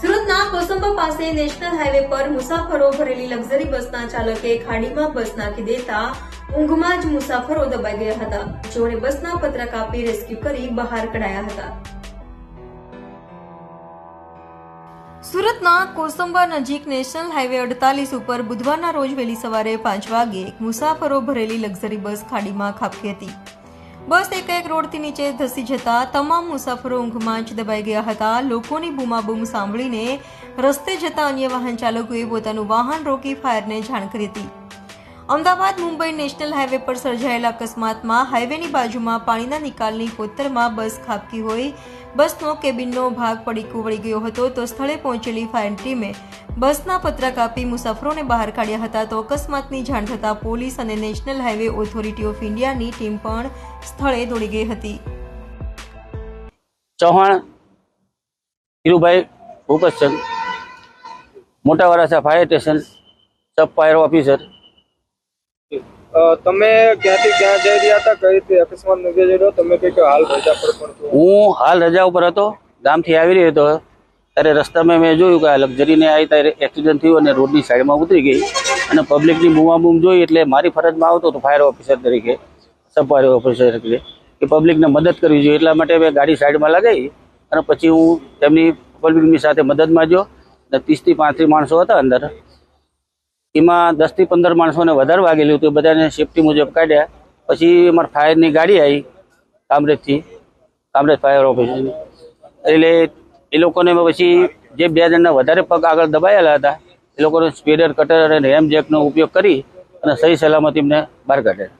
સુરતના કોસંબા પાસે national highway પર મુસાફરો ભરેલી લક્ઝરી બસના ચાલકે ખાડીમાં બસ નાખી દેતા ઊંઘમાં જ મુસાફરો દબાઈ ગયા હતા. જેઓને બસના પત્રક કાપી રેસ્ક્યુ કરી બહાર કઢાયા હતા. સુરતના કોસંબા નજીક નેશનલ હાઈવે અડતાલીસ ઉપર બુધવારના રોજ વહેલી સવારે પાંચ વાગે એક મુસાફરો ભરેલી લક્ઝરી બસ ખાડીમાં ખાબકી હતી. બસ એકાએક રોડથી નીચે ધસી જતા તમામ મુસાફરો ઊંઘમાં જ દબાઈ ગયા હતા. લોકોની બૂમાબૂમ સાંભળીને રસ્તે જતા અન્ય વાહન ચાલકોએ પોતાનું વાહન રોકી ફાયરને જાણ કરી હતી. અમદાવાદ, મુંબઈ નેશનલ હાઈવે પર સર્જાયેલા અકસ્માતમાં હાઈવેની બાજુમાં પાણીના નિકાલની કોતરમાં બસ ખાબકી હોય બસનો કેબિનનો ભાગ પડી કુવળી ગયો હતો. તો સ્થળે પહોંચેલી ફાયર ટીમે બસના પતરા કાપી મુસાફરોને બહાર કાઢ્યા હતા. તો અકસ્માતની જાણ થતાં પોલીસ અને નેશનલ હાઈવે ઓથોરિટી ઓફ ઇન્ડિયાની ટીમ પણ સ્થળે દોડી ગઈ હતી. Chauhan, Dhirubhai Bhupatchand Mota Varachha fire station sub fire officer તમે ક્યાંથી ક્યાં જઈ રહ્યા હતા? કઈ રીતે અકસ્માત નોંધાયેલો તમે કઈ હાલ રજા પર હું હાલ રજા ઉપર હતો. ગામથી આવી રહ્યો હતો. ત્યારે રસ્તામાં મેં જોયું કે આ લક્ઝરીને આવી ત્યારે એક્સિડન્ટ થયું અને રોડની સાઈડમાં ઉતરી ગઈ અને પબ્લિકની બૂમાબૂમ જોઈ એટલે મારી ફરજમાં આવતો હતો ફાયર ઓફિસર તરીકે સબ ઓફિસર તરીકે, કે પબ્લિકને મદદ કરવી જોઈએ. એટલા માટે મેં ગાડી સાઈડમાં લગાવી અને પછી હું તેમની પબ્લિકની સાથે મદદમાં જો અને ત્રીસથી પાંત્રીસ માણસો હતા અંદર. એમાં દસથી પંદર માણસોને વધારે વાગેલું હતું. બધાને સેફટી મુજબ કાઢ્યા. પછી અમારા ફાયરની ગાડી આવી કામરેજથી. કામરેજ ફાયર ઓફિસની એટલે એ લોકોને પછી જે બે જણના વધારે પગ આગળ દબાયેલા હતા, એ લોકોને સ્પીડર કટર અને હેમ જેકનો ઉપયોગ કરી અને સહી સલામત એમને બહાર કાઢ્યા.